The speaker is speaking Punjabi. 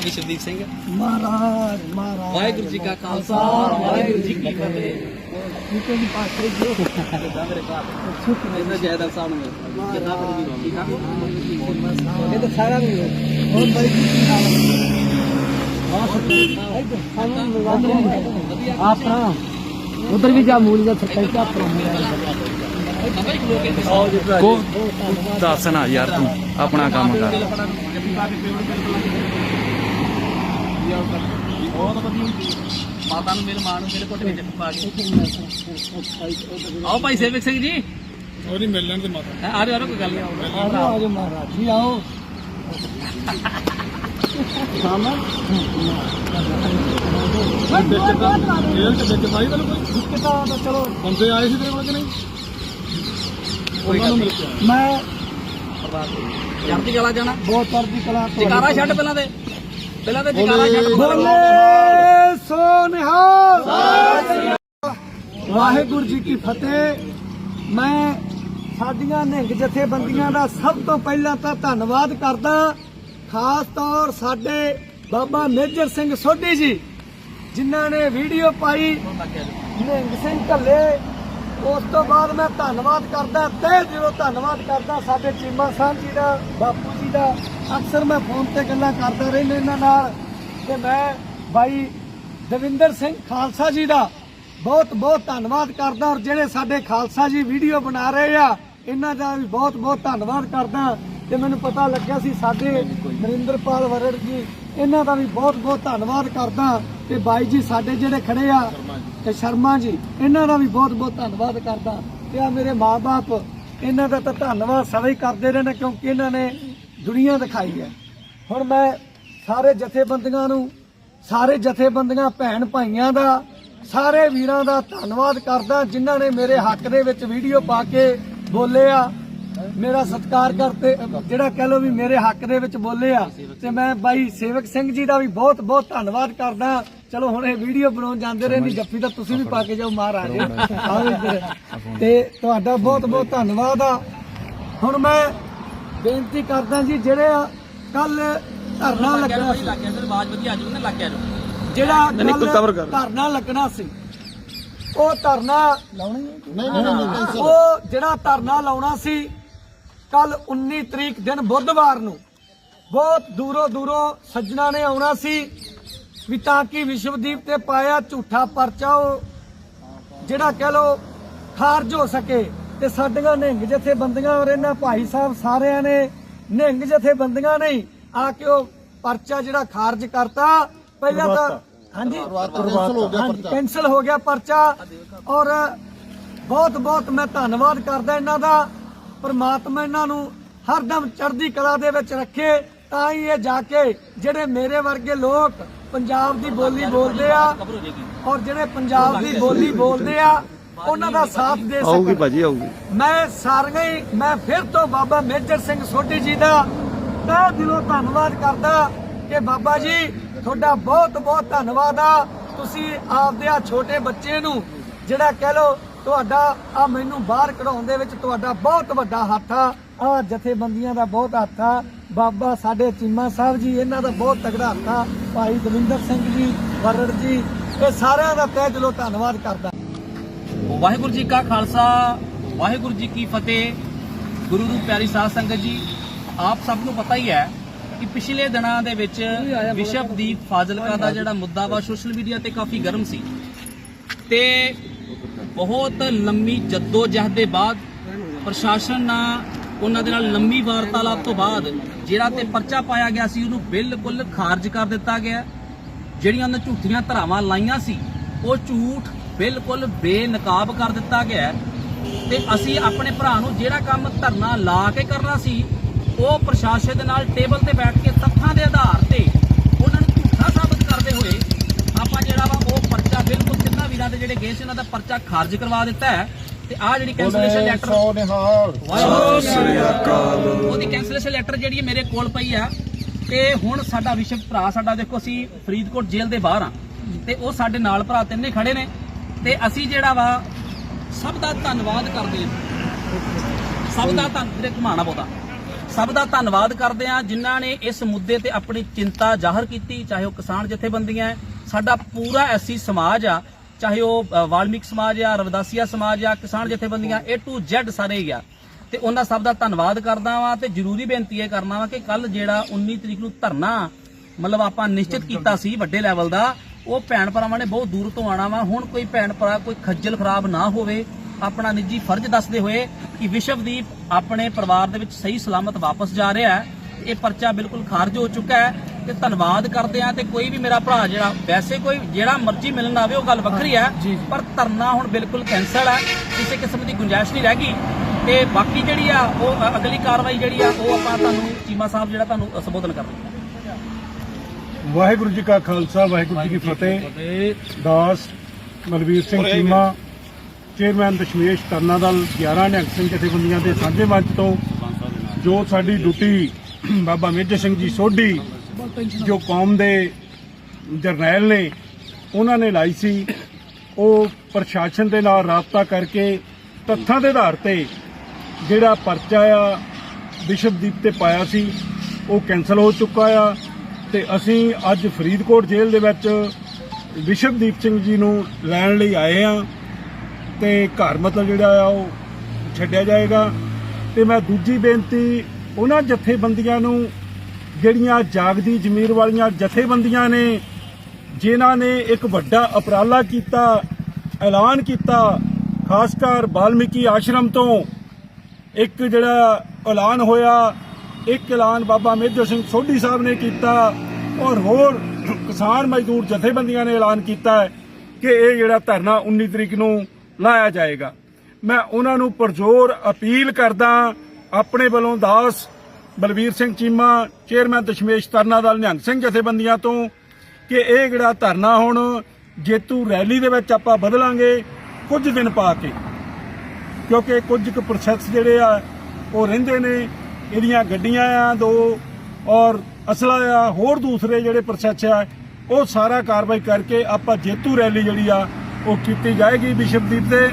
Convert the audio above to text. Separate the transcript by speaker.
Speaker 1: ਨਾਮ ਵਿਸ਼ਵਦੀਪ ਸਿੰਘ
Speaker 2: ਮਹਾਰਾਜ ਮਹਾਰਾਜ
Speaker 1: ਵਾਹਿਗੁਰੂ ਜੀ ਕਾ ਖਾਲਸਾ ਵਾਹਿਗੁਰੂ ਜੀ ਕੀ ਫਤਿਹ
Speaker 2: ਨਿੱਕੇ ਦੀ ਪਾਸੇ ਜੋ
Speaker 1: ਕਿੱਦਾਂ ਮੇਰੇ ਘਰ ਇਹਦਾ ਜਾਇਦਾਦ ਸਾਹਿਬ ਨੂੰ ਕਿੱਦਾਂ ਕਰੀ ਦੀ ਠੀਕ ਆ
Speaker 2: ਇਹ ਤਾਂ ਸਾਰਾ ਵੀ ਹੋਰ ਬਾਈ ਜੀ ਕੀ ਹਾਲ ਹੈ
Speaker 1: ਵਧੀਆ
Speaker 2: ਆਪਣਾ ਉਧਰ ਵੀ ਜਾ ਮੂਲ ਦਾ ਸਰਪੰਚ ਆਪਣਾ
Speaker 1: ਬਾਬਾ ਜੀ ਖਲੋ ਕੇ
Speaker 3: ਕੋ ਦੱਸ ਨਾ ਯਾਰ ਤੂੰ
Speaker 1: ਬਹੁਤ ਵਧੀਆ ਮਾਤਾ ਨੂੰ ਮਿਲ ਮਾਂ ਨੂੰ ਮਿਲ ਕੋਟ ਵਿੱਚ ਪਾ ਕੇ। ਆਓ ਭਾਈ ਸੇਵਕ ਸਿੰਘ ਜੀ।
Speaker 4: ਉਹਦੀ ਮਿਲ ਲੈਣ ਤੇ ਮਾਤਾ
Speaker 1: ਹੈਂ, ਆ ਜਾਓ ਆ ਜਾਓ ਕੋਈ ਗੱਲ ਨਹੀਂ।
Speaker 2: ਆਜੋ ਆਜੋ ਮਹਾਰਾਜ ਜੀ ਆਓ। ਸਾਮਾ
Speaker 4: ਜੇਲ੍ਹ ਚ ਵਿੱਚ ਪਾਈ ਵੱਲ ਕੋਈ?
Speaker 2: ਕਿਤਾ ਤਾਂ ਚਲੋ।
Speaker 4: ਬੰਦੇ ਆਏ ਸੀ ਤੇਰੇ ਕੋਲ ਕਿ ਨਹੀਂ? ਉਹਨਾਂ ਨੂੰ ਮਿਲ ਕੇ ਆਇਆ।
Speaker 2: ਮੈਂ
Speaker 1: ਚੜ੍ਹਦੀ ਕਲਾ ਜਾਣਾ।
Speaker 2: ਬਹੁਤ ਚੜ੍ਹਦੀ ਕਲਾ ਤੋਂ
Speaker 1: ਜਕਾਰਾ ਛੱਡ ਪਹਿਲਾਂ ਤੇ। ਪਹਿਲਾਂ ਤੇ ਜਕਾਰਾ ਛੱਡ
Speaker 2: ਬੋਲੇ ਸੋ ਨਿਹਾਲ ਵਾਹਿਗੁਰੂ ਜੀ ਕੀ ਫਤਿਹ। ਮੈਂ ਸਾਡੀਆਂ ਨਿਹੰਗ ਜਥੇਬੰਦੀਆਂ ਦਾ ਸਭ ਤੋਂ ਪਹਿਲਾਂ ਤਾਂ ਧੰਨਵਾਦ ਕਰਦਾ ਖਾਸ ਤੌਰ ਸਾਡੇ ਬਾਬਾ ਮੇਜਰ ਸਿੰਘ ਸੋਢੀ ਜੀ ਜਿਨ੍ਹਾਂ ਨੇ ਵੀਡੀਓ ਪਾਈ ਨਿਹੰਗ ਸਿੰਘ ਘੱਲੇ। ਉਸ ਤੋਂ ਬਾਅਦ ਮੈਂ ਧੰਨਵਾਦ ਕਰਦਾ ਤਹਿ ਦਿਲੋਂ ਧੰਨਵਾਦ ਕਰਦਾ ਸਾਡੇ ਚੀਮਾ ਸਾਹਿਬ ਜੀ ਦਾ ਬਾਪੂ ਜੀ ਦਾ ਅਕਸਰ ਮੈਂ ਫੋਨ ਤੇ ਗੱਲਾਂ ਕਰਦਾ ਰਹਿੰਦਾ ਇਹਨਾਂ ਨਾਲ ਤੇ ਮੈਂ ਬਾਈ ਦਵਿੰਦਰ ਸਿੰਘ ਖਾਲਸਾ ਜੀ ਦਾ ਬਹੁਤ ਬਹੁਤ ਧੰਨਵਾਦ ਕਰਦਾ ਔਰ ਜਿਹੜੇ ਸਾਡੇ ਖਾਲਸਾ ਜੀ ਵੀਡੀਓ ਬਣਾ ਰਹੇ ਆ ਇਹਨਾਂ ਦਾ ਵੀ ਬਹੁਤ ਬਹੁਤ ਧੰਨਵਾਦ ਕਰਦਾ ਤੇ ਮੈਨੂੰ ਪਤਾ ਲੱਗਿਆ ਸੀ ਸਾਡੇ ਨਰਿੰਦਰਪਾਲ ਵਰੜ ਜੀ ਇਹਨਾਂ ਦਾ ਵੀ ਬਹੁਤ ਬਹੁਤ ਧੰਨਵਾਦ ਕਰਦਾ ਤੇ ਬਾਈ ਜੀ ਸਾਡੇ ਜਿਹੜੇ ਖੜੇ ਆ ਤੇ ਸ਼ਰਮਾ ਜੀ ਇਹਨਾਂ ਦਾ ਵੀ ਬਹੁਤ ਬਹੁਤ ਧੰਨਵਾਦ ਕਰਦਾ ਤੇ ਆ ਮੇਰੇ ਮਾਪੇ ਇਹਨਾਂ ਦਾ ਤਾਂ ਧੰਨਵਾਦ ਸਦਾ ਹੀ ਕਰਦੇ ਰਹਿਣਾ ਕਿਉਂਕਿ ਇਹਨਾਂ ਨੇ ਦੁਨੀਆ ਦਿਖਾਈ ਹੈ। ਹੁਣ ਮੈਂ ਸਾਰੇ ਜਥੇਬੰਦੀਆਂ ਨੂੰ, ਸਾਰੇ ਜਥੇਬੰਦੀਆਂ ਭੈਣ ਭਾਈਆਂ ਦਾ, ਸਾਰੇ ਵੀਰਾਂ ਦਾ ਧੰਨਵਾਦ ਕਰਦਾ, ਜਿਨ੍ਹਾਂ ਨੇ ਮੇਰੇ ਹੱਕ ਦੇ ਵਿੱਚ ਵੀਡੀਓ ਪਾ ਕੇ ਬੋਲੇ ਆ। ਮੇਰਾ ਸਤਿਕਾਰ ਕਰਤੇ, ਜਿਹੜਾ ਕਹਿ ਲੋ ਵੀ ਮੇਰੇ ਹੱਕ ਦੇ ਵਿੱਚ ਬੋਲੇ ਆ। ਤੇ ਮੈਂ ਬਾਈ ਸੇਵਕ ਸਿੰਘ ਜੀ ਦਾ ਵੀ ਬਹੁਤ ਬਹੁਤ ਧੰਨਵਾਦ ਕਰਦਾ। ਚਲੋ ਹੁਣ ਇਹ ਵੀਡੀਓ ਬਣਾਉਣ ਜਾਂਦੇ ਰਹੇ ਨਹੀਂ ਜੱਫੀ ਤਾਂ ਤੁਸੀਂ ਵੀ ਪਾ ਕੇ ਜਾਓ ਮਹਾਰਾਜ। ਤੇ ਤੁਹਾਡਾ ਬਹੁਤ ਬਹੁਤ ਧੰਨਵਾਦ ਆ। ਹੁਣ ਮੈਂ ਬੇਨਤੀ ਕਰਦਾ ਜੀ ਜਿਹੜੇ ਕੱਲ ਧਰਨਾ ਲੱਗਣਾ ਸੀ।
Speaker 1: ਲੱਗ ਗਿਆ ਫਿਰ ਆਵਾਜ਼ ਵਧੀਆ ਆ ਜੂ ਨਾ ਲੱਗ ਗਿਆ ਜੀ
Speaker 2: ਜਿਹੜਾ ਧਰਨਾ ਲੱਗਣਾ ਸੀ ਉਹ ਧਰਨਾ ਲਾਉਣੀ ਨਹੀਂ ਨਹੀਂ ਉਹ ਜਿਹੜਾ ਧਰਨਾ ਲਾਉਣਾ ਸੀ ਕੱਲ 19 ਤਰੀਕ ਦਿਨ ਬੁੱਧਵਾਰ ਨੂੰ ਬਹੁਤ ਦੂਰੋਂ ਦੂਰੋਂ ਸੱਜਣਾ ਨੇ ਆਉਣਾ ਸੀ ਵੀ ਤਾਂ ਕਿ ਵਿਸ਼ਵਦੀਪ ਤੇ ਪਾਇਆ ਝੂਠਾ ਪਰਚਾ ਉਹ ਜਿਹੜਾ ਕਹਿ ਲੋ ਖਾਰਜ ਹੋ ਸਕੇ। ਤੇ ਸਾਡੀਆਂ ਨਿਹੰਗ ਜਥੇਬੰਦੀਆਂ ਔਰ ਇਹਨਾਂ ਭਾਈ ਸਾਹਿਬ ਸਾਰਿਆਂ ਨੇ ਨਿਹੰਗ ਜਥੇਬੰਦੀਆਂ ਨਹੀਂ ਆ ਕੇ ਉਹ ਪਰਚਾ ਜਿਹੜਾ ਖਾਰਜ ਕਰਤਾ। ਪਹਿਲਾਂ ਤਾਂ ਹਾਂਜੀ। ਕੈਂਸਲ ਹੋ ਗਿਆ ਪਰਚਾ। ਕੈਂਸਲ ਹੋ ਗਿਆ ਪਰਚਾ ਔਰ ਬਹੁਤ ਬਹੁਤ ਮੈਂ ਧੰਨਵਾਦ ਕਰਦਾ ਇਹਨਾਂ ਦਾ। ਪ੍ਰਮਾਤਮਾ ਇਹਨਾਂ ਨੂੰ ਹਰਦਮ ਚੜ੍ਹਦੀ ਕਲਾ ਦੇ ਵਿੱਚ ਰੱਖੇ ਤਾਂ ਹੀ ਇਹ ਜਾ ਕੇ ਜਿਹੜੇ ਮੇਰੇ ਵਰਗੇ ਲੋਕ ਪੰਜਾਬ ਦੀ ਬੋਲੀ ਬੋਲਦੇ ਆ ਔਰ ਜਿਹੜੇ ਪੰਜਾਬ ਦੀ ਬੋਲੀ ਬੋਲਦੇ ਆ ਉਹਨਾਂ ਦਾ ਸਾਥ ਦੇ
Speaker 3: ਆਊਗੀ
Speaker 2: ਸਕਣ
Speaker 3: ਭਾਜੀ ਆਊਗੀ।
Speaker 2: ਮੈਂ ਸਾਰੀਆਂ ਹੀ ਮੈਂ ਫਿਰ ਤੋਂ ਬਾਬਾ ਮੇਜਰ ਸਿੰਘ ਸੋਢੀ ਜੀ ਦਾ ਤਹਿ ਦਿਲੋਂ ਧੰਨਵਾਦ ਕਰਦਾ ਕਿ ਬਾਬਾ ਜੀ ਤੁਹਾਡਾ ਬਹੁਤ ਬਹੁਤ ਧੰਨਵਾਦ ਆ। ਤੁਸੀਂ ਆਪਦੇ ਆ ਛੋਟੇ ਬੱਚੇ ਨੂੰ ਜਿਹੜਾ ਕਹਿ ਲੋ ਤੁਹਾਡਾ ਆ ਮੈਨੂੰ ਬਾਹਰ ਕਢਾਉਣ ਦੇ ਵਿੱਚ ਤੁਹਾਡਾ ਬਹੁਤ ਵੱਡਾ ਹੱਥ ਆ। ਆ ਜਥੇਬੰਦੀਆਂ ਦਾ ਬਹੁਤ ਹੱਥ ਆ। ਬਾਬਾ ਸਾਡੇ ਚੀਮਾ ਸਾਹਿਬ ਜੀ ਇਹਨਾਂ ਦਾ ਬਹੁਤ ਤਗੜਾ ਹੱਥ ਆ। ਭਾਈ ਦਵਿੰਦਰ ਸਿੰਘ ਜੀ ਵਰੜ ਜੀ ਇਹ ਸਾਰਿਆਂ ਦਾ ਤਹਿ ਦਿਲੋਂ ਧੰਨਵਾਦ ਕਰਦਾ।
Speaker 1: ਵਾਹਿਗੁਰੂ ਜੀ ਕਾ ਖਾਲਸਾ, ਵਾਹਿਗੁਰੂ ਜੀ ਕੀ ਫਤਿਹ। ਗੁਰੂ ਨੂੰ ਪਿਆਰੀ ਸਾਧ ਸੰਗਤ ਜੀ, ਆਪ ਸਭ ਨੂੰ ਪਤਾ ਹੀ ਹੈ ਕਿ ਪਿਛਲੇ ਦਿਨਾਂ ਦੇ ਵਿੱਚ ਵਿਸ਼ਵਦੀਪ ਫਾਜ਼ਿਲਕਾ ਦਾ ਜਿਹੜਾ ਮੁੱਦਾ ਵਾ, ਸੋਸ਼ਲ ਮੀਡੀਆ ਤੇ ਕਾਫੀ ਗਰਮ ਸੀ। ਤੇ ਬਹੁਤ ਲੰਮੀ ਜੱਦੋ ਜਹਿਦ ਦੇ ਬਾਅਦ ਪ੍ਰਸ਼ਾਸਨ ਨਾਲ ਉਹਨਾਂ ਦੇ ਨਾਲ ਲੰਮੀ ਵਾਰਤਾਲਾਪ ਤੋਂ ਬਾਅਦ ਜਿਹੜਾ ਤੇ ਪਰਚਾ ਪਾਇਆ ਗਿਆ ਸੀ, ਉਹਨੂੰ ਬਿਲਕੁਲ ਖਾਰਜ ਕਰ ਦਿੱਤਾ ਗਿਆ। ਜਿਹੜੀਆਂ ਉਹਨਾਂ ਝੂਠੀਆਂ ਧਰਾਵਾਂ ਲਾਈਆਂ ਸੀ, ਉਹ ਝੂਠ ਬਿਲਕੁਲ ਬੇਨਕਾਬ ਕਰ ਦਿੱਤਾ ਗਿਆ ਹੈ। ਤੇ ਅਸੀਂ ਆਪਣੇ ਭਰਾ ਨੂੰ ਜਿਹੜਾ ਕੰਮ ਧਰਨਾ ਲਾ ਕੇ ਕਰਨਾ ਸੀ ਉਹ ਪ੍ਰਸ਼ਾਸਨ ਦੇ ਨਾਲ ਟੇਬਲ ਤੇ ਬੈਠ ਕੇ ਤੱਥਾਂ ਦੇ ਆਧਾਰ ਤੇ ਉਹਨਾਂ ਨੂੰ ਝੂਠਾ ਸਾਬਤ ਕਰਦੇ ਹੋਏ ਆਪਾਂ ਜਿਹੜਾ ਵਾ ਉਹ ਪਰਚਾ ਬਿਲਕੁਲ ਤਿੰਨਾਂ ਵੀਰਾਂ ਦੇ ਜਿਹੜੇ ਗਏ ਸੀ ਉਹਨਾਂ ਦਾ ਪਰਚਾ ਖਾਰਜ ਕਰਵਾ ਦਿੱਤਾ ਹੈ। ਤੇ ਆ ਜਿਹੜੀ ਕੈਂਸਲੇਸ਼ਨ ਲੈਟਰ ਵਾਹਿਗੁਰੂ ਸ੍ਰੀ ਅਕਾਲ। ਉਹਦੀ ਕੈਂਸਲੇਸ਼ਨ ਲੈਟਰ ਜਿਹੜੀ ਮੇਰੇ ਕੋਲ ਪਈ ਆ ਤੇ ਹੁਣ ਸਾਡਾ ਵਿਸ਼ਵ ਭਰਾ ਸਾਡਾ ਦੇਖੋ ਅਸੀਂ ਫਰੀਦਕੋਟ ਜੇਲ੍ਹ ਦੇ ਬਾਹਰ ਆ। ਤੇ ਉਹ ਸਾਡੇ ਨਾਲ ਭਰਾ ਤਿੰਨੇ ਖੜੇ ਨੇ। ਤੇ ਅਸੀਂ ਜਿਹੜਾ ਵਾ, ਸਭ ਦਾ ਧੰਨਵਾਦ ਕਰਦੇ ਹਾਂ। ਸਭ ਦਾ ਧੰਨ ਤੇਰੇ ਘੁਮਾਣਾ ਬਹੁਤਾ। ਸਭ ਦਾ ਧੰਨਵਾਦ ਕਰਦੇ ਹਾਂ ਜਿਨ੍ਹਾਂ ਨੇ ਇਸ ਮੁੱਦੇ ਤੇ ਆਪਣੀ ਚਿੰਤਾ ਜ਼ਾਹਰ ਕੀਤੀ, ਚਾਹੇ ਉਹ ਕਿਸਾਨ ਜਥੇਬੰਦੀਆਂ ਸਾਡਾ ਪੂਰਾ ਐਸੀ ਸਮਾਜ ਆ, ਚਾਹੇ ਉਹ ਵਾਲਮੀਕ ਸਮਾਜ ਆ, ਰਵਦਾਸੀਆ ਸਮਾਜ ਆ, ਕਿਸਾਨ ਜਥੇਬੰਦੀਆਂ, A to Z ਸਾਰੇ ਹੀ ਆ। ਤੇ ਉਹਨਾਂ ਸਭ ਦਾ ਧੰਨਵਾਦ ਕਰਦਾ ਵਾਂ ਤੇ ਜ਼ਰੂਰੀ ਬੇਨਤੀ ਇਹ ਕਰਨਾ ਵਾ ਕਿ ਕੱਲ ਜਿਹੜਾ 19 ਤਰੀਕ ਨੂੰ ਧਰਨਾ, ਮਤਲਬ ਆਪਾਂ ਨਿਸ਼ਚਿਤ ਕੀਤਾ ਸੀ ਵੱਡੇ ਲੈਵਲ ਦਾ ਉਹ ਭੈਣ ਭਰਾਵਾਂ ਨੇ ਬਹੁਤ ਦੂਰ ਤੋਂ ਆਣਾ ਵਾ। ਹੁਣ ਕੋਈ ਭੈਣ ਭਰਾ ਕੋਈ ਖੱਜਲ ਖਰਾਬ ਨਾ ਹੋਵੇ। ਆਪਣਾ ਨਿੱਜੀ ਫਰਜ਼ ਦੱਸਦੇ ਹੋਏ ਕਿ ਵਿਸ਼ਵਦੀਪ ਆਪਣੇ ਪਰਿਵਾਰ ਦੇ ਵਿੱਚ ਸਹੀ ਸਲਾਮਤ ਵਾਪਸ ਜਾ ਰਿਹਾ ਹੈ। ਇਹ ਪਰਚਾ ਬਿਲਕੁਲ ਖਾਰਜ ਹੋ ਚੁੱਕਾ ਹੈ ਤੇ ਧੰਨਵਾਦ ਕਰਦੇ ਆ ਤੇ ਕੋਈ ਵੀ ਮੇਰਾ ਭਰਾ ਜਿਹੜਾ ਵੈਸੇ ਕੋਈ ਜਿਹੜਾ ਮਰਜ਼ੀ ਮਿਲਣ ਆਵੇ ਉਹ ਗੱਲ ਵੱਖਰੀ ਹੈ। ਪਰ ਧਰਨਾ ਹੁਣ ਬਿਲਕੁਲ ਕੈਂਸਲ ਹੈ। ਕਿਸੇ ਕਿਸਮ ਦੀ ਗੁੰਜਾਇਸ਼ ਨਹੀਂ ਰਹਿ ਗਈ। ਤੇ ਬਾਕੀ ਜਿਹੜੀ ਆ ਉਹ ਅਗਲੀ ਕਾਰਵਾਈ ਜਿਹੜੀ ਆ ਉਹ ਆਪਾਂ ਤੁਹਾਨੂੰ ਚੀਮਾ ਸਾਹਿਬ ਜਿਹੜਾ ਤੁਹਾਨੂੰ ਸੰਬੋਧਨ ਕਰਦੇ
Speaker 5: ਵਾਹਿਗੁਰੂ ਜੀ ਕਾ ਖਾਲਸਾ ਵਾਹਿਗੁਰੂ ਜੀ ਕੀ ਫਤਿਹ। ਦਾਸ ਮਲਵੀਰ ਸਿੰਘ ਚੀਮਾ ਚੇਅਰਮੈਨ ਦਸ਼ਮੇਸ਼ ਤਰਨਾ ਦਲ 11 ਨਿਹੰਗ ਸਿੰਘ ਜਥੇਬੰਦੀਆਂ ਦੇ ਸਾਂਝੇ ਮੰਚ ਤੋਂ ਜੋ ਸਾਡੀ ਡਿਊਟੀ ਬਾਬਾ ਮੇਜਰ ਸਿੰਘ ਜੀ ਸੋਢੀ ਜੋ ਕੌਮ ਦੇ ਜਰਨੈਲ ਨੇ ਉਹਨਾਂ ਨੇ ਲਾਈ ਸੀ ਉਹ ਪ੍ਰਸ਼ਾਸਨ ਦੇ ਨਾਲ ਰਾਬਤਾ ਕਰਕੇ ਤੱਥਾਂ ਦੇ ਆਧਾਰ ਤੇ ਜਿਹੜਾ ਪਰਚਾ ਆ ਬਿਸ਼ਪਦੀਪ ਤੇ ਪਾਇਆ ਸੀ ਉਹ ਕੈਨਸਲ ਹੋ ਚੁੱਕਾ ਆ। ਤੇ ਅਸੀਂ ਅੱਜ ਫਰੀਦਕੋਟ ਜੇਲ੍ਹ ਦੇ ਵਿੱਚ ਵਿਸ਼ਵਦੀਪ ਸਿੰਘ ਜੀ ਨੂੰ ਲੈਣ ਲਈ ਆਏ ਆ ਤੇ ਘਰ ਮਤਲਬ ਜਿਹੜਾ ਆ ਉਹ ਛੱਡਿਆ ਜਾਏਗਾ। ਤੇ ਮੈਂ ਦੂਜੀ ਬੇਨਤੀ, ਉਹਨਾਂ ਜਥੇਬੰਦੀਆਂ ਨੂੰ ਜਿਹੜੀਆਂ ਜਾਗਦੀ ਜ਼ਮੀਰ ਵਾਲੀਆਂ ਜਥੇਬੰਦੀਆਂ ਨੇ, ਜਿਨ੍ਹਾਂ ਨੇ ਇੱਕ ਵੱਡਾ ਉਪਰਾਲਾ ਕੀਤਾ, ਐਲਾਨ ਕੀਤਾ, ਖਾਸ ਕਰ ਬਾਲਮੀਕੀ ਆਸ਼ਰਮ ਤੋਂ ਇੱਕ ਜਿਹੜਾ ਐਲਾਨ ਹੋਇਆ ਇੱਕ ਐਲਾਨ ਬਾਬਾ ਮੇਜਰ ਸਿੰਘ ਸੋਢੀ ਸਾਹਿਬ ਨੇ ਕੀਤਾ ਔਰ ਹੋਰ ਕਿਸਾਨ ਮਜ਼ਦੂਰ ਜਥੇਬੰਦੀਆਂ ਨੇ ਐਲਾਨ ਕੀਤਾ ਕਿ ਇਹ ਜਿਹੜਾ ਧਰਨਾ 19 ਤਰੀਕ ਨੂੰ ਲਾਇਆ ਜਾਏਗਾ। ਮੈਂ ਉਹਨਾਂ ਨੂੰ ਪਰਜੋਰ ਅਪੀਲ ਕਰਦਾ ਆਪਣੇ ਵੱਲੋਂ ਦਾਸ ਬਲਵੀਰ ਸਿੰਘ ਚੀਮਾ, ਚੇਅਰਮੈਨ ਦਸ਼ਮੇਸ਼ ਤਰਨਾ ਦਾ ਨਿਹੰਗ ਸਿੰਘ ਜਥੇਬੰਦੀਆਂ ਤੋਂ ਕਿ ਇਹ ਜਿਹੜਾ ਧਰਨਾ ਹੁਣ ਜੇਤੂ ਰੈਲੀ ਦੇ ਵਿੱਚ ਆਪਾਂ ਬਦਲਾਂਗੇ ਕੁਝ ਦਿਨ ਪਾ ਕੇ। ਕਿਉਂਕਿ ਕੁਝ ਕੁ ਪ੍ਰੋਸੈਸ ਜਿਹੜੇ ਆ, ਉਹ ਰਹਿੰਦੇ ਨੇ ਇਹਦੀਆਂ ਗੱਡੀਆਂ ਆ, ਦੋ ਔਰ ਅਸਲਾ ਆ, ਹੋਰ ਦੂਸਰੇ ਜਿਹੜੇ ਪ੍ਰੋਸੈਸ ਆ, ਉਹ ਸਾਰਾ ਕਾਰਵਾਈ ਕਰਕੇ ਆਪਾਂ ਜੇਤੂ ਰੈਲੀ ਜਿਹੜੀ ਆ, ਉਹ ਕੀਤੀ ਜਾਏਗੀ ਬਿਸ਼ਪਦੀਪ ਤੇ।